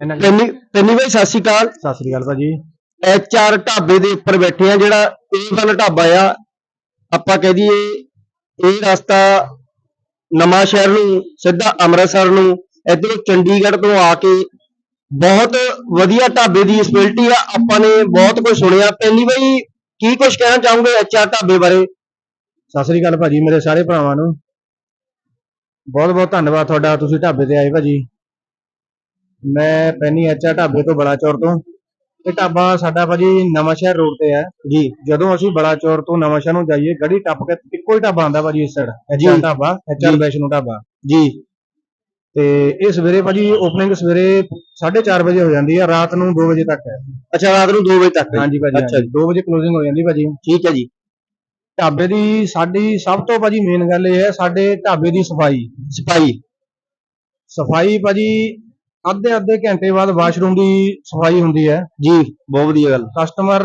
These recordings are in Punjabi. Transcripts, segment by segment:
ਇਹਨਾਂ ਪੈਨੀ ਪੈਨੀ ਬਾਈ ਸਤਿ ਸ਼੍ਰੀ ਅਕਾਲ। ਸਤਿ ਸ੍ਰੀ ਅਕਾਲ ਭਾਜੀ। ਐਚ ਆਰ ਢਾਬੇ ਦੇ ਉੱਪਰ ਬੈਠੇ ਆ ਜਿਹੜਾ ਇਹ ਵਾਲਾ ਢਾਬਾ ਆ ਆਪਾਂ ਕਹਿ ਦਈਏ ਇਹ ਰਸਤਾ ਨਵਾਂ ਸ਼ਹਿਰ ਨੂੰ ਸਿੱਧਾ ਅੰਮ੍ਰਿਤਸਰ ਨੂੰ ਇਧਰੋਂ ਚੰਡੀਗੜ੍ਹ ਤੋਂ ਆ ਕੇ ਬਹੁਤ ਵਧੀਆ ਢਾਬੇ ਦੀ ਸਪੈਸ਼ਲਿਟੀ ਆ ਆਪਾਂ ਨੇ ਬਹੁਤ ਕੁਝ ਸੁਣਿਆ। ਪਹਿਲੀ ਵਾਰੀ ਕੀ ਕੁਝ ਕਹਿਣਾ ਚਾਹੋਗੇ ਐਚ ਆਰ ਢਾਬੇ ਬਾਰੇ? ਸਤਿ ਸ੍ਰੀ ਅਕਾਲ ਭਾਜੀ ਮੇਰੇ ਸਾਰੇ ਭਰਾਵਾਂ ਨੂੰ। ਬਹੁਤ ਬਹੁਤ ਧੰਨਵਾਦ ਤੁਹਾਡਾ ਤੁਸੀਂ ਢਾਬੇ ਤੇ ਆਏ ਭਾਜੀ। ਮੈਂ ਪੈਨੀ ਐਚਾ ਢਾਬੇ ਤੋਂ ਬਲਾਚੌਰ ਤੋਂ। ਇਹ ਢਾਬਾ ਸਾਡਾ ਭਾਜੀ ਨਵਾਂ ਸ਼ਹਿਰ ਰੋਡ ਤੇ ਹੈ। ਜੀ। ਜਦੋਂ ਅਸੀਂ ਬਲਾਚੌਰ ਤੋਂ ਨਵਾਂ ਸ਼ਹਿਰ ਨੂੰ ਜਾਈਏ ਗੜੀ ਟੱਪ ਕੇ ਇੱਕੋ ਹੀ ਢਾਬਾ ਆਂਦਾ ਭਾਜੀ ਇਸ ਸਾਈਡ ਐਚਾ ਜੀ। ਢਾਬਾ ਜੀ। ਵੈਸ਼ਨੂ ਢਾਬਾ। ਜੀ। ਤੇ ਇਹ ਸਵੇਰੇ ਭਾਜੀ ਓਪਨਿੰਗ ਸਵੇਰੇ 4:30 ਵਜੇ ਹੋ ਜਾਂਦੀ ਹੈ ਰਾਤ ਨੂੰ 2 ਵਜੇ ਤੱਕ ਹੈ। ਅੱਛਾ ਰਾਤ ਨੂੰ 2 ਵਜੇ ਤੱਕ। ਹਾਂਜੀ ਭਾਜੀ ਅੱਛਾ ਜੀ। 2 ਵਜੇ ਕਲੋਜ਼ਿੰਗ ਹੋ ਜਾਂਦੀ ਭਾਜੀ। ਠੀਕ ਹੈ ਜੀ। ਢਾਬੇ ਦੀ ਸਾਡੀ ਸਭ ਤੋਂ ਭਾਜੀ ਮੇਨ ਗੱਲ ਇਹ ਹੈ ਸਾਡੇ ਢਾਬੇ ਦੀ ਸਫ਼ਾਈ। ਸਫ਼ਾਈ। ਸਫ਼ਾਈ ਭਾਜੀ ਅੱਧੇ ਅੱਧੇ ਘੰਟੇ ਬਾਅਦ ਵਾਸ਼ਰੂਮ ਦੀ ਸਫ਼ਾਈ ਹੁੰਦੀ ਹੈ। ਜੀ ਬਹੁਤ ਵਧੀਆ ਗੱਲ। ਕਸਟਮਰ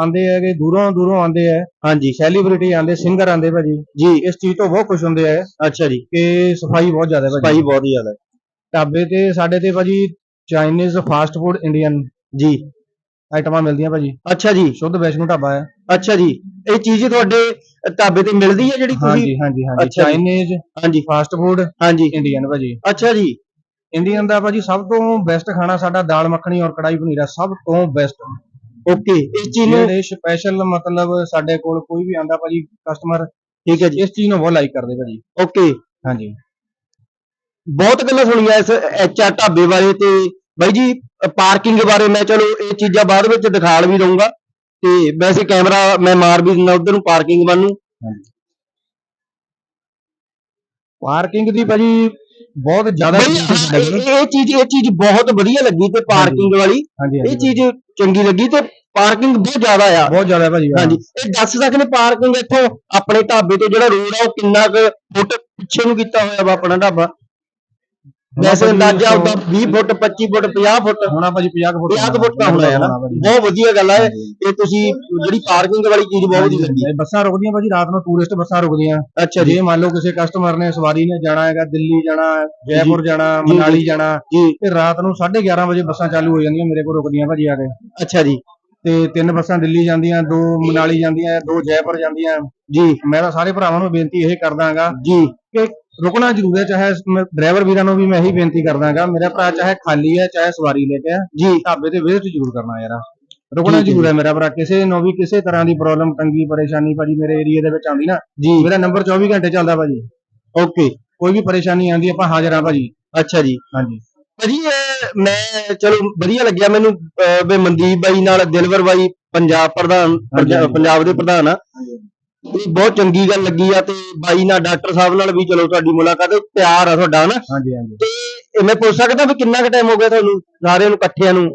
ਆਂਦੇ ਹੈਗੇ ਦੂਰੋਂ ਦੂਰੋਂ ਆਂਦੇ ਹੈ। ਹਾਂਜੀ। ਸੈਲੀਬ੍ਰਿਟੀ ਆਂਦੇ ਸਿੰਗਰ ਆਂਦੇ ਭਾਜੀ। ਜੀ। ਇਸ ਚੀਜ਼ ਤੋਂ ਬਹੁਤ ਖੁਸ਼ ਹੁੰਦੇ ਹੈ ਅੱਛਾ ਜੀ। ਕਿ ਸਫ਼ਾਈ ਬਹੁਤ ਜ਼ਿਆਦਾ ਹੈ ਸਫ਼ਾਈ ਭਾਜੀ ਬਹੁਤ ਜ਼ਿਆਦਾ ਹੈ। ਢਾਬੇ ਤੇ ਸਾਡੇ ਤੇ ਭਾਜੀ ਚਾਈਨੀਜ਼ ਫਾਸਟ ਫੂਡ ਇੰਡੀਅਨ ਜੀ। ਆਈਟਮਾਂ ਮਿਲਦੀਆਂ ਭਾਜੀ। ਅੱਛਾ ਜੀ। ਸ਼ੁੱਧ ਵੈਸ਼ਨੂ ਢਾਬਾ ਹੈ। ਅੱਛਾ ਜੀ। ਇਹ ਚੀਜ਼ ਤੁਹਾਡੇ ਢਾਬੇ ਤੇ ਮਿਲਦੀ ਹੈ ਜਿਹੜੀ ਤੁਸੀਂ? ਹਾਂਜੀ ਹਾਂਜੀ ਹਾਂਜੀ। ਚਾਈਨੀਜ਼ ਹਾਂਜੀ। ਫਾਸਟ ਫੂਡ ਹਾਂਜੀ। ਇੰਡੀਅਨ ਭਾਜੀ। ਅੱਛਾ ਜੀ। ਇੰਡੀਅਨ ਦਾ ਭਾਜੀ ਸਭ ਤੋਂ ਬੈਸਟ ਖਾਣਾ ਸਾਡਾ ਦਾਲ ਮੱਖਣੀ ਔਰ ਕੜਾਈ ਪਨੀਰ ਸਭ ਤੋਂ ਬੈਸਟ ਓਕੇ ਇਸ ਚੀਜ਼ ਨੂੰ ਜਿਹੜੇ ਸਪੈਸ਼ਲ ਮਤਲਬ ਸਾਡੇ ਕੋਲ ਕੋਈ ਵੀ ਆਂਦਾ ਭਾਜੀ ਕਸਟਮਰ ਠੀਕ ਹੈ ਜੀ। ਇਸ ਚੀਜ਼ ਨੂੰ ਬਹੁਤ ਲਾਈਕ ਕਰਦੇ ਭਾਜੀ। ਓਕੇ ਹਾਂਜੀ। ਬਹੁਤ ਗੱਲਾਂ ਸੁਣੀਆਂ ਇਸ ਐਚਆਰ ਢਾਬੇ ਬਾਰੇ ਤੇ ਬਾਈ ਜੀ ਪਾਰਕਿੰਗ ਬਾਰੇ ਮੈਂ ਚਲੋ ਇਹ ਚੀਜ਼ਾਂ ਬਾਅਦ ਵਿੱਚ ਦਿਖਾਲ ਵੀ ਦਊਂਗਾ। ਤੇ ਵੈਸੇ ਕੈਮਰਾ ਮੈਂ ਮਾਰ ਵੀ ਦਿੰਦਾ ਉਧਰ ਨੂੰ ਪਾਰਕਿੰਗ ਵੱਲ ਨੂੰ। ਪਾਰਕਿੰਗ ਦੀ ਭਾਜੀ ਬਹੁਤ ਜ਼ਿਆਦਾ ਇਹ ਚੀਜ਼ ਇਹ ਚੀਜ਼ ਬਹੁਤ ਵਧੀਆ ਲੱਗੀ ਤੇ ਪਾਰਕਿੰਗ ਵਾਲੀ। ਇਹ ਚੀਜ਼ ਚੰਗੀ ਲੱਗੀ ਤੇ ਪਾਰਕਿੰਗ ਬਹੁਤ ਜ਼ਿਆਦਾ ਆ। ਬਹੁਤ ਜ਼ਿਆਦਾ ਭਾਜੀ ਹਾਂਜੀ ਇਹ ਦੱਸ ਸਕਦੇ ਪਾਰਕਿੰਗ ਇੱਥੋਂ ਆਪਣੇ ਢਾਬੇ ਤੋਂ ਜਿਹੜਾ ਰੋਡ ਆ ਉਹ ਕਿੰਨਾ ਕੁ ਫੁੱਟ ਪਿੱਛੇ ਨੂੰ ਕੀਤਾ ਹੋਇਆ ਵਾ ਆਪਣਾ ਢਾਬਾ? ਵੈਸੇ ਅੰਦਾਜ਼ਾ ਉਹਦਾ 20 ਫੁੱਟ 25 ਫੁੱਟ 50 ਫੁੱਟ। ਹੋਣਾ ਭਾਜੀ 50 ਫੁੱਟ 50 ਫੁੱਟ ਦਾ ਹੋਣਾ ਹੈ ਨਾ ਬਹੁਤ ਵਧੀਆ ਗੱਲ ਹੈ ਇਹ। ਤੁਸੀਂ ਜਿਹੜੀ ਪਾਰਕਿੰਗ ਵਾਲੀ ਚੀਜ਼ ਬਹੁਤ ਵਧੀਆ। ਲੱਗੀ ਇਹ ਬੱਸਾਂ ਰੁਕਦੀਆਂ ਭਾਜੀ ਰਾਤ ਨੂੰ ਟੂਰਿਸਟ ਬੱਸਾਂ ਰੁਕਦੀਆਂ। ਅੱਛਾ ਜੀ। ਮੰਨ ਲਓ ਕਿਸੇ ਕਸਟਮਰ ਨੇ ਸਵਾਰੀ ਨੇ ਜਾਣਾ ਹੈਗਾ ਦਿੱਲੀ ਜਾਣਾ ਜੈਪੁਰ ਜਾਣਾ ਮਨਾਲੀ। ਜਾਣਾ ਤੇ ਰਾਤ ਨੂੰ 11:30 ਵਜੇ ਬੱਸਾਂ ਚਾਲੂ ਹੋ ਜਾਂਦੀਆਂ ਮੇਰੇ ਕੋਲ ਰੁਕਦੀਆਂ ਭਾਜੀ ਆ ਕੇ। ਅੱਛਾ ਜੀ। ਤੇ ਤਿੰਨ ਬੱਸਾਂ ਦਿੱਲੀ ਜਾਂਦੀਆਂ ਦੋ ਮਨਾਲੀ ਜਾਂਦੀਆਂ ਦੋ ਜੈਪੁਰ ਜਾਂਦੀਆਂ। ਜੀ। ਮੈਂ ਤਾਂ ਸਾਰੇ ਭਰਾਵਾਂ ਨੂੰ ਬੇਨਤੀ ਇਹ ਕਰਦਾਗਾ ਜੀ। ਕਿ ਰੁਕਣਾ ਜ਼ਰੂਰ ਹੈ ਚਾਹੇ ਡਰਾਈਵਰ ਵੀਰਾਂ ਨੂੰ ਵੀ ਮੈਂ ਇਹੀ ਬੇਨਤੀ ਕਰਦਾਗਾ ਮੇਰਾ ਭਰਾ ਚਾਹੇ ਖਾਲੀ ਹੈ ਚਾਹੇ ਸਵਾਰੀ ਲੈ ਕੇ ਆ ਜੀ ਢਾਬੇ ਤੇ ਵਿਜ਼ਿਟ ਜ਼ਰੂਰ ਕਰਨਾ ਯਾਰ। ਰੁਕਣਾ ਜ਼ਰੂਰ ਹੈ ਮੇਰਾ ਭਰਾ ਕਿਸੇ ਨੂੰ ਵੀ ਕਿਸੇ ਤਰ੍ਹਾਂ ਦੀ ਪ੍ਰੋਬਲਮ ਤੰਗੀ ਪਰੇਸ਼ਾਨੀ ਭਾਜੀ ਮੇਰੇ ਏਰੀਆ ਦੇ ਵਿੱਚ ਆਉਂਦੀ ਨਾ ਜੀ। ਮੇਰਾ ਨੰਬਰ 24 ਘੰਟੇ ਚੱਲਦਾ ਭਾਜੀ। ਓਕੇ ਕੋਈ ਵੀ ਪਰੇਸ਼ਾਨੀ ਆਉਂਦੀ ਆਪਾਂ ਹਾਜ਼ਰ ਹਾਂ ਭਾਜੀ। ਅੱਛਾ ਜੀ। ਹਾਂਜੀ। ਭਾਜੀ ਇਹ ਮੈਂ ਚਲੋ ਵਧੀਆ ਲੱਗਿਆ ਮੈਨੂੰ ਅਹ, ਵੀ ਮਨਦੀਪ ਬਾਈ ਨਾਲ ਦਿਲਵਰ ਬਾਈ ਪੰਜਾਬ ਪ੍ਰਧਾਨ। ਪੰਜਾਬ ਦੇ ਪ੍ਰਧਾਨ ਆ। ਇਹ ਬਹੁਤ ਚੰਗੀ ਗੱਲ ਲੱਗੀ ਆ ਤੇ ਬਾਈ ਨਾਲ ਡਾਕਟਰ ਸਾਹਿਬ ਨਾਲ ਵੀ ਚਲੋ ਤੁਹਾਡੀ ਮੁਲਾਕਾਤ ਪਿਆਰ ਆ ਤੁਹਾਡਾ ਹਨਾ? ਹਾਂਜੀ ਹਾਂਜੀ। ਤੇ ਇਹ ਮੈਂ ਪੁੱਛ ਸਕਦਾ ਵੀ ਕਿੰਨਾ ਕੁ ਟਾਈਮ ਹੋ ਗਿਆ ਤੁਹਾਨੂੰ ਸਾਰਿਆਂ ਨੂੰ ਇਕੱਠਿਆਂ ਨੂੰ?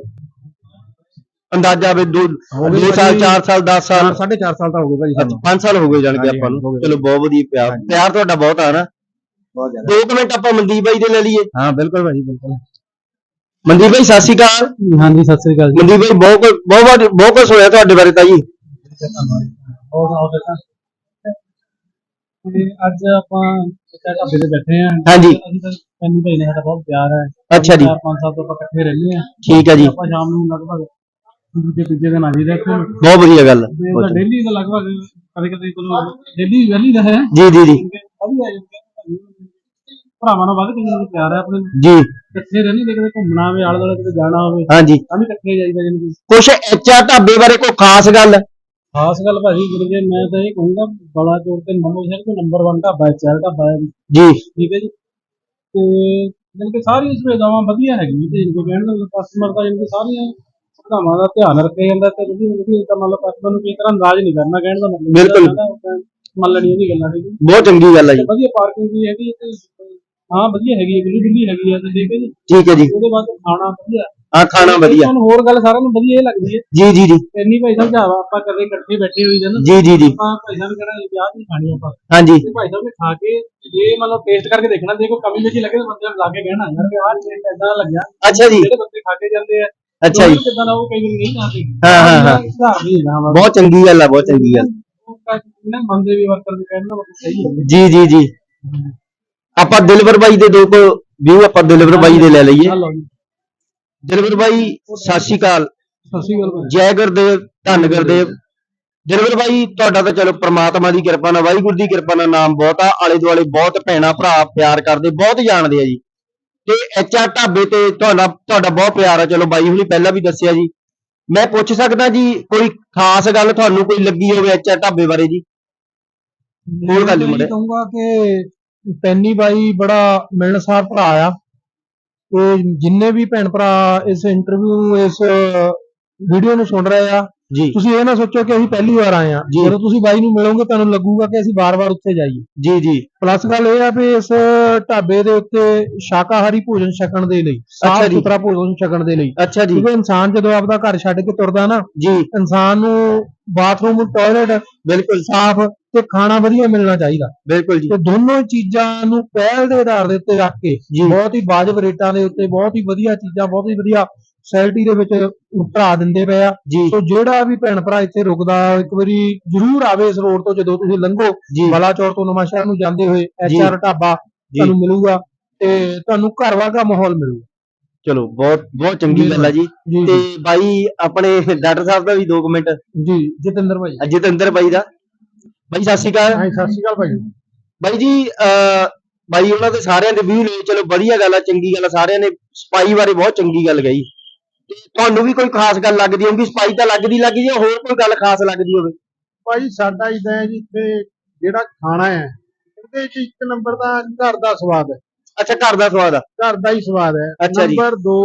ਅੰਦਾਜ਼ਾ ਵੀ ਦੋ ਹੋ ਗਏ ਦੋ ਸਾਲ ਭਾਜੀ, 4 ਸਾਲ 10 ਸਾਲ? ਚਾਰ- ਸਾਢੇ 4 ਸਾਲ ਤਾਂ ਹੋ ਗਏ ਭਾਜੀ ਸਾਨੂੰ। 5 ਸਾਲ ਹੋ ਗਏ ਜਾਣਗੇ ਹਾਂਜੀ, ਆਪਾਂ ਨੂੰ। ਚਲੋ ਬਹੁਤ ਵਧੀਆ ਪਿਆਰ। ਪਿਆਰ ਤੁਹਾਡਾ ਬਹੁਤ ਆ ਨਾ ਬਹੁਤ ਜ਼ਿਆਦਾ। ਦੋ ਮਿੰਟ ਆਪਾਂ ਮਨਦੀਪ ਬਾਈ ਦੇ ਲੈ ਲਈਏ। ਹਾਂ ਬਿਲਕੁਲ ਭਾਜੀ ਬਿਲਕੁਲ। ਮਨਦੀਪ ਬਾਈ ਸਤਿ ਸ਼੍ਰੀ ਅਕਾਲ। ਹਾਂਜੀ ਸਤਿ ਸ੍ਰੀ ਅਕਾਲ ਮਨਦੀਪ ਬਾਈ ਬਹੁਤ ਬਹੁਤ ਬਹੁਤ ਬਹੁਤ ਕੁਝ ਹੋਇਆ ਤੁਹਾਡੇ ਬਾਰੇ ਤਾਂ ਜੀ ਸੁਣਾਓ ਬੇਟਾ ਤੇ ਅੱਜ ਆਪਾਂ ਇੱਥੇ ਢਾਬੇ ਤੇ ਬੈਠੇ ਆ ਹਾਂਜੀ। ਅਸੀਂ ਤਾਂ ਕੰਨੀ ਭਾਈ ਨਾਲ ਸਾਡਾ ਬਹੁਤ ਪਿਆਰ ਹੈ। ਅੱਛਾ ਜੀ। ਚਾਰ ਪੰਜ ਸਾਲ ਤੋਂ ਆਪਾਂ ਇਕੱਠੇ ਰਹਿੰਦੇ ਆ ਠੀਕ ਹੈ ਜੀ। ਆਪਾਂ ਸ਼ਾਮ ਨੂੰ ਲਗਭਗ ਦੂਜੇ ਤੀਜੇ ਦਿਨ ਆ ਜੀ ਦੇਖੋ ਬਹੁਤ ਵਧੀਆ ਗੱਲ ਡੇਲੀ ਦਾ ਲਗਭਗ ਕਦੇ ਕਦੇ ਚਲੋ ਡੇਲੀ ਵੈਲੀ ਦਾ ਹੈ। ਜੀ ਜੀ ਜੀ। ਵਧੀਆ ਜੀ ਭਰਾਵਾਂ ਨਾਲ ਵੱਧ ਕਿੰਨਾ ਪਿਆਰ ਹੈ ਆਪਣੇ। ਜੀ। ਇਕੱਠੇ ਰਹਿੰਦੇ ਜੇ ਕਿਤੇ ਘੁੰਮਣਾ ਹੋਵੇ ਆਲੇ ਦੁਆਲੇ ਕਿਤੇ ਜਾਣਾ ਹੋਵੇ। ਹਾਂਜੀ। ਤਾਂ ਵੀ ਇਕੱਠੇ ਜਾਈਦਾ ਜਿਵੇਂ ਕੁਛ ਐਚਆਰ ਢਾਬੇ ਬਾਰੇ ਕੋਈ ਖਾਸ ਗੱਲ? ਖਾਸ ਗੱਲ ਭਾਜੀ ਜੀ ਮੈਂ ਤਾਂ ਇਹ ਕਹੂੰਗਾ ਬੜਾ ਚੌਕ ਤੇ ਨੰਬਰ ਸ਼ਹਿਰ ਤੋਂ ਨੰਬਰ 1 ਢਾਬਾ ਹੈ ਚਾਰ ਢਾਬਾ ਹੈ। ਜੀ। ਠੀਕ ਹੈ ਜੀ। ਤੇ ਜਿਵੇਂ ਕਿ ਸਾਰੀਆਂ ਸੁਵਿਧਾਵਾਂ ਵਧੀਆ ਹੈਗੀਆਂ ਤੇ ਜਿਵੇਂ ਕਹਿਣ ਦਾ ਕਸਟਮਰ ਦਾ ਜਿਵੇਂ ਕਿ ਸਾਰੀਆਂ ਸੁਵਿਧਾਵਾਂ ਦਾ ਧਿਆਨ ਰੱਖਿਆ ਜਾਂਦਾ ਤੇ ਵਧੀਆ ਵਧੀਆ ਤਾਂ ਮਤਲਬ ਕਸਟਮਰ ਨੂੰ ਕਿਸੇ ਤਰ੍ਹਾਂ ਨਾਰਾਜ਼ ਨਹੀਂ ਕਰਨਾ ਕਹਿਣ ਦਾ ਮਤਲਬ ਬਿਲਕੁਲ। ਮੰਨ ਲੈਣੀ ਉਹਦੀ ਗੱਲਾਂ ਠੀਕ ਬਹੁਤ ਚੰਗੀ ਗੱਲ ਹੈ ਜੀ। ਵਧੀਆ ਪਾਰਕਿੰਗ ਵੀ ਹੈਗੀ ਤੇ ਹਾਂ ਵਧੀਆ ਹੈਗੀ ਹੈ ਬਿੱਲੀ ਬਿੱਲੀ ਹੈਗੀ ਹੈ ਤੇ ਠੀਕ ਹੈ ਜੀ। ਠੀਕ ਹੈ ਜੀ। ਉਹਦੇ ਬਾਅਦ ਖਾਣਾ ਵਧੀਆ। ਹਾਂ ਖਾਣਾ ਵਧੀਆ। ਤੁਹਾਨੂੰ ਹੋਰ ਗੱਲ ਸਾਰਿਆਂ ਨੂੰ ਵਧੀਆ ਇਹ ਲੱਗਦੀ ਹੈ। ਜੀ ਜੀ ਜੀ। ਇੰਨੀ ਭਾਈ ਸਮਝਾਵਾ ਆਪਾਂ ਕਦੇ ਇਕੱਠੇ ਬੈਠੇ ਹੋਈ ਜਨ ਜੀ ਜੀ ਜੀ। ਆਪਾਂ ਭਾਈ ਸਾਹਿਬ ਕਹਿੰਦਾ ਵਿਆਹ ਨਹੀਂ ਖਾਣੀ ਆਪਾਂ। ਹਾਂਜੀ ਤੇ ਭਾਈ ਸਾਹਿਬ ਨੇ ਖਾ ਕੇ ਜੇ ਮਤਲਬ ਟੇਸਟ ਕਰਕੇ ਦੇਖਣਾ ਜੇ ਕੋਈ ਕਮੀ ਮਿੱਠੀ ਲੱਗੇ ਤਾਂ ਬੰਦੇ ਨੂੰ ਲਾ ਕੇ ਕਹਿਣਾ ਯਾਰ ਵੀ ਆਹ ਟੇਸਟ ਏਦਾਂ ਲੱਗਿਆ। ਅੱਛਾ ਜੀ। ਜਿਹੜੇ ਬੰਦੇ ਖਾ ਕੇ ਜਾਂਦੇ ਆ ਅੱਛਾ ਜੀ। ਕਿਦਾਂ ਉਹ ਕਈ ਵਾਰ ਨਹੀਂ ਖਾਂਦੇ। ਹਾਂ, ਹਾਂ, ਹਾਂ। ਵਾ ਬਹੁਤ ਚੰਗੀ ਗੱਲ ਆ ਬਹੁਤ ਚੰਗੀ ਗੱਲ। ਨਾ ਬੰਦੇ ਵੀ ਵਰਕਰ ਵੀ ਕਹਿਣ ਮਤਲਬ ਸਹੀ ਹੈ। ਜੀ ਜੀ ਜੀ। ਆਪਾਂ ਦਿਲਵਰ ਬਾਈ ਦੇ ਦੋ ਕੋ ਵਿਊ ਆਪਾਂ ਦਿਲਵਰ ਬਾਈ ਦੇ ਲੈ ਲਈਏ। ਦਿਲਵਰ ਬਾਈ ਸਤਿ ਸ਼੍ਰੀ ਅਕਾਲ ਸਤਿ ਸ਼੍ਰੀ ਅਕਾਲ ਜੈ ਗੁਰਦੇਵ ਧੰਨ ਗੁਰਦੇਵ। ਦਿਲਵਰ ਬਾਈ ਤੁਹਾਡਾ ਤਾਂ ਚਲੋ ਪ੍ਰਮਾਤਮਾ ਦੀ ਕਿਰਪਾ ਨਾਲ ਵਾਹਿਗੁਰੂ ਦੀ ਕਿਰਪਾ ਨਾਲ ਨਾਮ ਬਹੁਤ ਆ। ਆਲੇ ਦੁਆਲੇ ਬਹੁਤ ਭੈਣਾ ਭਰਾ ਪਿਆਰ ਕਰਦੇ ਬਹੁਤ ਜਾਣਦੇ ਆ ਜੀ। ਤੇ ਐਚਆਰ ਢਾਬੇ ਤੇ ਤੁਹਾਡਾ ਤੁਹਾਡਾ ਬਹੁਤ ਪਿਆਰ ਆ। ਚਲੋ ਬਾਈ ਹੁਣੀ ਪਹਿਲਾਂ ਵੀ ਦੱਸਿਆ ਜੀ। ਮੈਂ ਪੁੱਛ ਸਕਦਾ ਜੀ ਕੋਈ ਖਾਸ ਗੱਲ ਤੁਹਾਨੂੰ ਕੋਈ ਲੱਗੀ ਹੋਵੇ ਐਚਆਰ ਢਾਬੇ ਬਾਰੇ ਜੀ? ਹੋਰ ਗੱਲ ਮੁੰਡੇ। ਕਹੂੰਗਾ ਕਿ ਪੈਨੀ ਬਾਈ ਬੜਾ ਮਿਲਣਸਾਰ ਭਰਾ ਆ। ਤੇ ਜਿੰਨੇ ਵੀ ਭੈਣ ਭਰਾ ਇਸ ਇੰਟਰਵਿਊ ਇਸ ਵੀਡੀਓ ਨੂੰ ਸੁਣ ਰਹੇ ਆ ਜੀ। ਤੁਸੀਂ ਇਹ ਨਾ ਸੋਚੋ ਕਿ ਅਸੀਂ ਪਹਿਲੀ ਵਾਰ ਆਏ ਆ ਜੀ। ਜਦੋਂ ਤੁਸੀਂ ਬਾਈ ਨੂੰ ਮਿਲੋਗੇ ਤੁਹਾਨੂੰ ਲੱਗੂਗਾ ਕਿ ਅਸੀਂ ਵਾਰ-ਵਾਰ ਉੱਥੇ ਜਾਈਏ। ਜੀ ਜੀ। ਪਲੱਸ ਗੱਲ ਇਹ ਆ ਵੀ ਇਸ ਢਾਬੇ ਦੇ ਉੱਤੇ ਸ਼ਾਕਾਹਾਰੀ ਭੋਜਨ ਛਕਣ ਦੇ ਲਈ ਸਾਫ਼। ਸੁਥਰਾ ਭੋਜਨ ਛਕਣ ਦੇ ਲਈ। ਅੱਛਾ ਜੀ। ਕਿਉਂਕਿ ਇਨਸਾਨ ਜਦੋਂ ਆਪਦਾ ਘਰ ਛੱਡ ਕੇ ਤੁਰਦਾ ਨਾ ਜੀ। ਇਨਸਾਨ ਨੂੰ ਬਾਥਰੂਮ ਟਾਇਲਟ ਬਿਲਕੁਲ। ਸਾਫ਼ ਤੇ ਖਾਣਾ ਵਧੀਆ ਮਿਲਣਾ ਚਾਹੀਦਾ। ਬਿਲਕੁਲ ਜੀ। ਤੇ ਦੋਨੋਂ ਚੀਜ਼ਾਂ ਨੂੰ ਪਹਿਲ ਦੇ ਆਧਾਰ ਦੇ ਉੱਤੇ ਰੱਖ ਕੇ। ਬਹੁਤ ਹੀ ਵਾਜਬ ਰੇਟਾਂ ਦੇ ਉੱਤੇ ਬਹੁਤ ਹੀ ਵਧੀਆ ਚੀਜ਼ਾਂ ਬਹੁਤ ਹੀ ਵਧੀਆ ਫੈਸਿਲਿਟੀ ਦੇ ਵਿੱਚ ਭਰਾ ਦਿੰਦੇ ਪਏ ਆ। ਸੋ ਜਿਹੜਾ ਵੀ ਭੈਣ ਭਰਾ ਇੱਥੇ ਰੁਕਦਾ ਇੱਕ ਵਾਰੀ ਜ਼ਰੂਰ ਆਵੇ ਇਸ ਰੋਡ ਤੋਂ ਜਦੋਂ ਤੁਸੀਂ ਲੰਘੋ। ਬਲਾਚੌਰ ਤੋਂ ਨਵਾਂ ਸ਼ਹਿਰ ਨੂੰ ਜਾਂਦੇ ਹੋਏ ਐਚਆਰ ਢਾਬਾ। ਤੁਹਾਨੂੰ ਮਿਲੂਗਾ ਤੇ ਤੁਹਾਨੂੰ ਘਰ ਵਰਗਾ ਮਾਹੌਲ ਮਿਲੂਗਾ। ਚਲੋ ਬਹੁਤ ਬਹੁਤ ਚੰਗੀ ਗੱਲ ਆ ਜੀ। ਤੇ ਬਾਈ ਆਪਣੇ ਡਾਕਟਰ ਸਾਹਿਬ ਦਾ ਵੀ 2 ਮਿੰਟ। ਜੀ ਜਤਿੰਦਰ ਭਾਈ। ਜਤਿੰਦਰ ਬਾਈ ਦਾ। ਬਾਈ ਸਤਿ ਸ਼੍ਰੀ ਅਕਾਲ। ਹਾਂ ਸਤਿ ਸ਼੍ਰੀ ਅਕਾਲ ਭਾਈ। ਬਾਈ ਜੀ ਬਾਈ ਉਹਨਾਂ ਦੇ ਸਾਰਿਆਂ ਦੇ ਵਿਊ ਲਏ ਚਲੋ ਵਧੀਆ ਗੱਲ ਆ ਚੰਗੀ ਗੱਲ ਆ। ਸਾਰਿਆਂ ਨੇ ਸਪਾਈ ਬਾਰੇ ਬਹੁਤ ਚੰਗੀ ਗੱਲ ਕਹੀ। ਤੁਹਾਨੂੰ ਵੀ ਕੋਈ ਖਾਸ ਗੱਲ ਲੱਗਦੀ ਹੋਊਗੀ ਸਪਾਈ ਤਾਂ ਲੱਗਦੀ ਲੱਗਦੀ ਹੈ ਹੋਰ ਕੋਈ ਗੱਲ ਖਾਸ ਲੱਗਦੀ ਹੋਵੇ? ਭਾਈ ਸਾਡਾ ਇਦਾਂ ਹੈ ਜੀ ਇੱਥੇ ਜਿਹੜਾ ਖਾਣਾ ਹੈ ਉਹਦੇ ਵਿੱਚ ਇੱਕ ਨੰਬਰ ਦਾ ਘਰ ਦਾ ਸਵਾਦ ਹੈ। ਅੱਛਾ ਘਰ ਦਾ ਸਵਾਦ ਆ। ਘਰ ਦਾ ਹੀ ਸਵਾਦ ਹੈ। ਅੱਛਾ ਜੀ। ਨੰਬਰ 2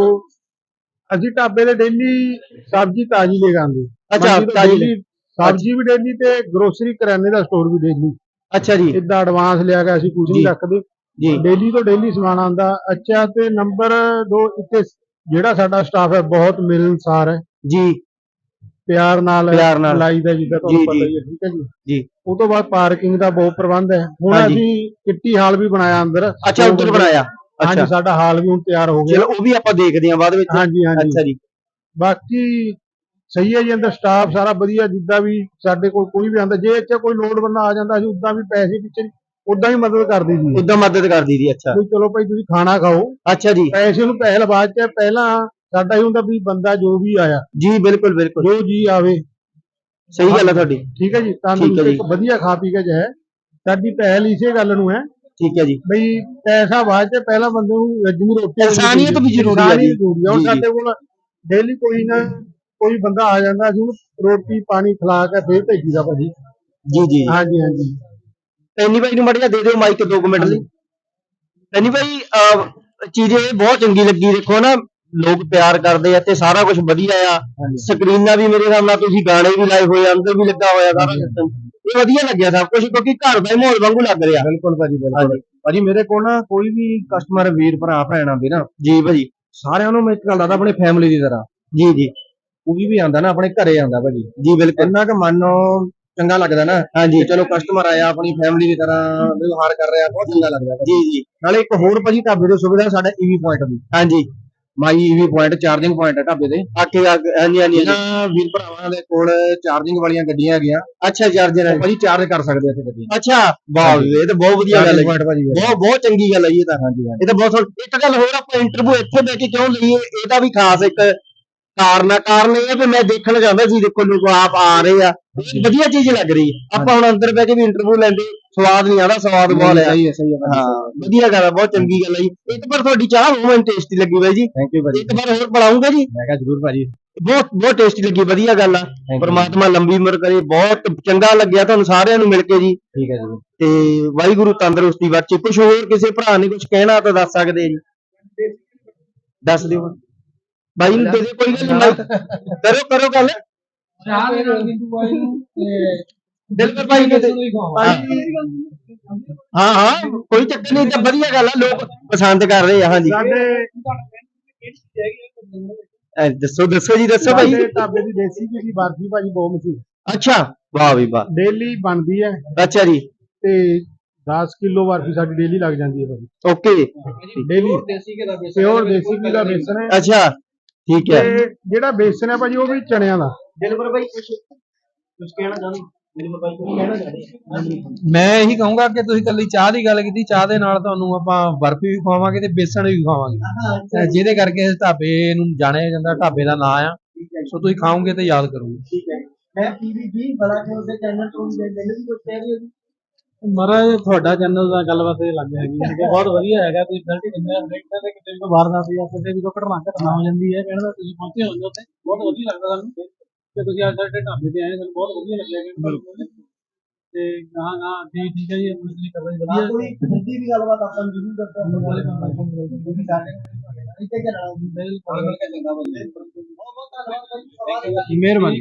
ਅਸੀਂ ਢਾਬੇ ਤੇ ਡੇਲੀ ਸਬਜ਼ੀ ਤਾਜ਼ੀ ਲੈ ਕੇ ਆਉਂਦੇ। ਅੱਛਾ ਮੰਡੀ ਤੋਂ ਤਾਜੀ daily ਸਬਜ਼ੀ ਵੀ ਡੇਲੀ ਤੇ ਗਰੋਸਰੀ ਕਰਿਆਨੇ ਦਾ ਸਟੋਰ ਵੀ ਡੇਲੀ ਅੱਛਾ ਜੀ। ਇਦਾਂ ਐਡਵਾਂਸ ਲਿਆ ਕੇ ਅਸੀਂ ਕੁਝ ਨਹੀਂ ਜੀ। ਰੱਖਦੇ। ਜੀ। ਡੇਲੀ ਤੋਂ ਡੇਲੀ ਸਮਾਨ ਆਉਂਦਾ। ਅੱਛਾ ਤੇ ਨੰਬਰ 2 ਇੱਥੇ ਜਿਹੜਾ ਸਾਡਾ ਸਟਾਫ ਹੈ ਬਹੁਤ ਮਿਲਨਸਾਰ ਹੈ। ਜੀ। ਪਿਆਰ ਨਾਲ ਪਿਆਰ ਨਾਲ। ਲਾਈਦਾ ਜਿੱਦਾਂ ਤੁਹਾਨੂੰ ਪਤਾ। ਹੀ ਹੈ ਠੀਕ ਹੈ ਜੀ? ਜੀ। ਉਹ ਤੋਂ ਬਾਅਦ ਪਾਰਕਿੰਗ ਦਾ ਬਹੁਤ ਪ੍ਰਬੰਧ ਹੈ। ਹੁਣ ਹਾਂਜੀ। ਅਸੀਂ ਕਿੱਟੀ ਹਾਲ ਵੀ ਬਣਾਇਆ ਅੰਦਰ। ਅੱਛਾ ਉੱਧਰ ਬਣਾਇਆ। ਹਾਂਜੀ ਅੱਛਾ। ਸਾਡਾ ਹਾਲ ਵੀ ਹੁਣ ਤਿਆਰ ਹੋ ਗਿਆ। ਚਲੋ ਉਹ ਵੀ ਆਪਾਂ ਦੇਖਦੇ ਹਾਂ ਬਾਅਦ ਵਿੱਚ। ਹਾਂਜੀ ਹਾਂਜੀ। ਅੱਛਾ ਜੀ। ਬਾਕੀ ਸਹੀ ਹੈ ਜੀ ਅੰਦਰ ਸਟਾਫ ਸਾਰਾ ਵਧੀਆ ਜਿੱਦਾਂ ਵੀ ਸਾਡੇ ਕੋਲ ਕੋਈ ਵੀ ਆਂਦਾ ਜੇ ਇੱਥੇ ਕੋਈ ਲੋੜ ਬੰਦਾ ਆ ਜਾਂਦਾ ਅਸੀਂ ਉਦਾਂ ਵੀ ਪੈਸੇ ਪਿੱਛੇ ਉਦਾਂ ਹੀ ਮਦਦ ਕਰ ਦਈਦੀ ਉਦਾਂ ਮਦਦ ਕਰ ਦੀ ਅੱਛਾ। ਵੀ ਚਲੋ ਭਾਈ ਤੁਸੀਂ ਖਾਣਾ ਖਾਓ। ਅੱਛਾ ਜੀ। ਪੈਸੇ ਨੂੰ ਪਹਿਲ ਬਾਅਦ ਚ ਪਹਿਲਾਂ ਸਾਡਾ ਹੀ ਹੁੰਦਾ ਵੀ ਬੰਦਾ ਜੋ ਵੀ ਆਇਆ। ਜੀ ਬਿਲਕੁਲ ਬਿਲਕੁਲ। ਜੋ ਜੀ ਆਵੇ। ਸਹੀ ਗੱਲ ਹੈ। ਤੁਹਾਡੀ। ਠੀਕ ਹੈ ਜੀ। ਇੱਕ ਵਧੀਆ ਖਾ ਪੀ ਕੇ ਜਾਏ ਸਾਡੀ ਪਹਿਲ ਇਸੇ ਗੱਲ ਨੂੰ ਹੈ। ਠੀਕ ਹੈ ਜੀ। ਬਈ ਪੈਸਾ ਬਾਅਦ ਚ ਪਹਿਲਾਂ ਬੰਦੇ ਨੂੰ ਰੱਜੂ ਰੋਟੀ ਇਨਸਾਨੀਅਤ ਵੀ ਜ਼ਰੂਰੀ ਹੈ ਜੀ। ਇਨਸਾਨੀਅਤ ਜ਼ਰੂਰੀ ਹੈ ਹੁਣ ਜੀ, ਜੀ। ਸਾਡੇ ਕੋਲ ਡੇਲੀ ਕੋਈ ਨਾ ਕੋਈ ਬੰਦਾ ਆ ਜਾਂਦਾ ਅਸੀਂ ਰੋਟੀ ਪਾਣੀ ਖਿਲਾ ਕੇ ਫੇਰ ਭੇਜੀਦਾ ਭਾਜੀ। ਜੀ ਜੀ। ਹਾਂਜੀ ਹਾਂਜੀ। ਪੈਨੀ ਭਾਈ ਨੂੰ ਮੜਿਆ ਦੇ ਦਿਓ ਮਾਈਕ 2 ਮਿੰਟ ਲਈ। ਪੈਨੀ ਭਾਈ ਅਹ, ਚੀਜ਼ ਇਹ ਬਹੁਤ ਚੰਗੀ ਲੱਗੀ। ਦੇਖੋ ਨਾ ਲੋਕ ਪਿਆਰ ਕਰਦੇ ਆ ਤੇ ਸਾਰਾ ਕੁਝ ਵਧੀਆ ਆ। ਸਕਰੀਨਾਂ ਵੀ ਮੇਰੇ ਹਿਸਾਬ ਨਾਲ ਤੁਸੀਂ ਗਾਣੇ ਵੀ ਲਾਏ ਹੋਏ ਆ ਅੰਦਰ ਵੀ ਲੱਗਾ ਹੋਇਆ ਸਾਰਾ ਸਿਸਟਮ ਇਹ ਵਧੀਆ ਲੱਗਿਆ ਸਭ ਕੁਝ ਕਿਉਂਕਿ ਘਰ ਦਾ ਹੀ ਮਾਹੌਲ ਵਾਂਗੂ ਲੱਗ ਰਿਹਾ। ਬਿਲਕੁਲ ਭਾਜੀ ਬਿਲਕੁਲ। ਭਾਜੀ ਮੇਰੇ ਕੋਲ ਨਾ ਕੋਈ ਵੀ ਕਸਟਮਰ ਵੀਰ ਭਰਾ ਭੈਣ ਆਉਂਦੇ ਨਾ ਜੀ ਭਾਜੀ। ਸਾਰਿਆਂ ਨੂੰ ਮੈਂ ਇੱਕ ਗੱਲ ਦੱਸਦਾ ਆਪਣੇ ਫੈਮਿਲੀ ਦੀ ਤਰ੍ਹਾਂ। ਜੀ ਜੀ। ਕੋਈ ਵੀ ਆਉਂਦਾ ਨਾ ਆਪਣੇ ਘਰੇ ਆਉਂਦਾ ਭਾਜੀ। ਜੀ ਬਿਲਕੁਲ। ਇੰਨਾ ਕਿ ਮਨ ਚੰਗਾ ਲੱਗਦਾ ਨਾ। ਹਾਂਜੀ। ਕਿ ਚਲੋ ਕਸਟਮਰ ਆਇਆ ਆਪਣੀ ਫੈਮਿਲੀ ਦੀ ਤਰ੍ਹਾਂ ਵਿਵਹਾਰ ਕਰ ਰਿਹਾ ਬਹੁਤ ਚੰਗਾ ਲੱਗਦਾ ਭਾਜੀ। ਜੀ ਜੀ। ਨਾਲੇ ਇੱਕ ਹੋਰ ਭਾਜੀ ਢਾਬੇ ਦੀ ਸੁਵਿਧਾ ਸਾਡਾ ਈਵੀ ਪੁਆਇੰਟ ਦੀ। ਹਾਂਜੀ। My EV point charging point ਹੈ ਢਾਬੇ ਦੇ ਆਕੇ ਹਾਂਜੀ ਹਾਂਜੀ ਹਾਂਜੀ। ਇਹਨਾਂ ਵੀਰ ਭਰਾਵਾਂ ਦੇ ਕੋਲ ਚਾਰਜਿੰਗ ਵਾਲੀਆਂ ਗੱਡੀਆਂ ਹੈਗੀਆਂ। ਅੱਛਾ ਚਾਰਜਰ ਹੈ। ਭਾਜੀ ਚਾਰਜ ਕਰ ਸਕਦੇ ਆ ਇੱਥੇ ਗੱਡੀਆਂ ਅੱਛਾ। ਵਾਹ ਵੀ ਇਹ ਤਾਂ ਬਹੁਤ ਵਧੀਆ ਗੱਲ ਹੈ ਜੀ। ਪੁਆਇੰਟ ਭਾਜੀ। ਬਹੁਤ ਬਹੁਤ ਚੰਗੀ ਗੱਲ ਹੈ ਜੀ ਇਹ ਤਾਂ। ਹਾਂਜੀ ਹਾਂਜੀ। ਇਹ ਤਾਂ ਬਹੁਤ ਸੋਹਣੀ- ਇੱਕ ਗੱਲ ਹੋਰ ਆਪਾਂ ਇੰਟਰਵਿਊ ਇੱਥੇ ਬੈ ਕੇ ਕਿਉਂ ਲਈਏ? ਇਹਦਾ ਵੀ ਖਾਸ ਇੱਕ ਕਾਰਨ ਆ ਕਾਰਨ ਇਹ ਵੀ ਮੈਂ ਦੇਖਣ ਜਾਂਦਾ ਸੀ ਦੇਖੋ ਲੋਕ ਆਪ ਆ ਰਹੇ ਆ। ਵਧੀਆ ਚੀਜ਼ ਲੱਗ ਰਹੀ। ਹੈ ਆਪਾਂ ਹੁਣ ਅੰਦਰ ਬੈ ਕੇ ਵੀ ਇੰਟਰਵਿਊ ਲੈਂਦੇ ਸਵਾਦ ਨਹੀਂ ਆਦਾ ਸਵਾਦ ਬਹੁਤ ਆ। ਸਹੀ ਹੈ ਸਹੀ ਹੈ ਹਾਂ ਵਧੀਆ। ਗੱਲ ਆ ਬਹੁਤ ਚੰਗੀ ਗੱਲ ਆ ਜੀ। ਇੱਕ ਵਾਰ ਤੁਹਾਡੀ ਚਾਹ ਬਹੁਤ ਟੇਸਟੀ ਲੱਗੀ ਬਾਈ ਜੀ। ਥੈਂਕ ਯੂ ਭਾਜੀ। ਇੱਕ ਵਾਰ ਹੋਰ ਪੜਾਉਂਗਾ ਜੀ। ਮੈਂ ਕਿਹਾ ਜ਼ਰੂਰ ਭਾਜੀ। ਬਹੁਤ ਬਹੁਤ ਟੇਸਟੀ ਲੱਗੀ ਵਧੀਆ ਗੱਲ ਆ। You. ਪਰਮਾਤਮਾ ਲੰਬੀ ਉਮਰ ਕਰੇ ਬਹੁਤ ਚੰਗਾ ਲੱਗਿਆ ਤੁਹਾਨੂੰ ਸਾਰਿਆਂ ਨੂੰ ਮਿਲ ਕੇ ਜੀ। ਠੀਕ ਹੈ ਜੀ ਤੇ ਵਾਹਿਗੁਰੂ ਤੰਦਰੁਸਤੀ ਬਖਸ਼ੇ। ਕੁਝ ਹੋਰ ਕਿਸੇ ਭਰਾ ਨੇ ਕੁਝ ਕਹਿਣਾ ਤਾਂ ਦੱਸ ਸਕਦੇ ਜੀ। ਦੱਸ ਦਿਓ। ਬਾਈ ਨੂੰ ਦੇ ਦੇ ਕੋਈ ਗੱਲ ਨਹੀਂ ਕਰੋ ਕਰੋ ਗੱਲ। ਚਾਹ ਦੇ ਨਾਲ ਬਿੰਦੂ ਬਾਈ ਨੂੰ ਤੇ ਦਿਲਬਰ ਭਾਈ ਨੇ ਤੇ- ਭਾਜੀ ਹਾਂ। ਹਾਂ ਕੋਈ ਚੱਕਰ ਨਹੀਂ ਤਾਂ ਵਧੀਆ ਗੱਲ ਆ ਲੋਕ ਪਸੰਦ ਕਰ ਰਹੇ ਆ ਹਾਂਜੀ। ਸਾਡੇ ਐ ਦੱਸੋ ਦੱਸੋ ਜੀ ਦੱਸੋ ਭਾਈ ਢਾਬੇ ਦੀ ਦੇਸੀ ਦੀ ਬਰਫੀ ਭਾਜੀ ਬਹੁਤ ਮਸ਼ਹੂਰ ਅੱਛਾ ਵਾਹ ਵੀ ਵਾਹ। ਡੇਲੀ ਬਣਦੀ ਹੈ। ਅੱਛਾ ਜੀ। ਤੇ 10 ਕਿਲੋ ਬਰਫੀ ਸਾਡੀ ਡੇਲੀ ਲੱਗ ਜਾਂਦੀ ਹੈ ਭਾਜੀ। ਓਕੇ। ਡੇਲੀ। ਪਿਓਰ ਦੇਸੀ ਘੀ ਦਾ ਬੇਸਨ ਹੈ? ਅੱਛਾ। ਠੀਕ ਹੈ। ਤੇ ਜਿਹੜਾ ਬੇਸਨ ਹੈ ਭਾਜੀ ਉਹ ਵੀ ਚਣਿਆਂ ਦਾ। ਦਿਲਬਰ ਭਾਈ ਕੁਝ ਕੁਝ ਕਹਿਣਾ ਚਾਹੁੰਦੇ ਮੈਂ ਇਹੀ ਕਹੂੰਗਾ ਕਿ ਤੁਸੀਂ ਕੱਲੀ ਚਾਹ ਦੀ ਗੱਲ ਕੀਤੀ ਚਾਹ ਦੇ ਨਾਲ ਤੁਹਾਨੂੰ ਆਪਾਂ ਬਰਫੀ ਵੀ ਖਵਾਵਾਂਗੇ ਤੇ ਬੇਸਣ ਵੀ ਖਵਾਵਾਂਗੇ। ਜਿਹਦੇ ਕਰਕੇ ਇਸ ਢਾਬੇ ਨੂੰ ਜਾਣਿਆ ਜਾਂਦਾ ਢਾਬੇ ਦਾ ਨਾਂ ਆ ਸੋ ਤੁਸੀਂ ਖਾਓਗੇ ਤੇ ਯਾਦ ਕਰੋਗੇ। ਠੀਕ ਹੈ। ਮੈਂ ਪੀਵੀਪੀ ਬੜਾ ਕੋਲ ਦੇ ਚੈਨਲ ਤੋਂ ਮੈਨੂੰ ਵੀ ਕੁਝ ਕਹਿ ਰਹੀ ਹੋ ਮਹਾਰਾਜ ਤੁਹਾਡਾ ਚੈਨਲ ਦਾ ਗੱਲਬਾਤ ਇਹ ਲੱਗ ਹੈਗੀ ਹੈ ਕਿ ਬਹੁਤ ਵਧੀਆ ਹੈਗਾ। ਤੁਸੀਂ ਰਿਜ਼ਲਟ ਦਿੰਦੇ ਹੋ ਹਰੇਕ ਦੇ ਕਿਤੇ ਵੀ ਕੋਈ ਵਾਰਦਾਤ ਜਾਂ ਕਿਸੇ ਵੀ ਕੋਈ ਘਟਨਾ ਘਟਨਾ ਹੋ ਜਾਂਦੀ ਹੈ ਕਹਿਣ ਦਾ ਤੁਸੀਂ ਪਹੁੰਚੇ ਹੁੰਦੇ ਉੱਥੇ। ਬਹੁਤ ਵਧੀਆ ਲੱਗਦਾ ਸਾਨੂੰ। ਤੇ ਤੁਸੀਂ ਅੱਜ ਸਾਡੇ ਢਾਬੇ ਤੇ ਆਏ ਸਾਨੂੰ ਬਹੁਤ ਵਧੀਆ ਲੱਗਿਆ ਕਿ ਤੇ ਹਾਂ ਹਾਂ ਜੀ ਠੀਕ ਹੈ ਜੀ ਆਪਣੀ ਤੁਸੀਂ ਕਰ ਰਹੇ ਵਧੀਆ। ਕੋਈ ਹਿੰਦੀ ਦੀ ਗੱਲਬਾਤ ਆਪਾਂ ਨੂੰ ਜ਼ਰੂਰ ਦੱਸੋ ਤੁਸੀਂ ਸਾਡੇ ਇੱਥੇ ਚੱਲਣਾ ਬਿਲਕੁਲ। ਬਹੁਤ ਬਹੁਤ ਧੰਨਵਾਦ ਮਿਹਰਬਾਨੀ।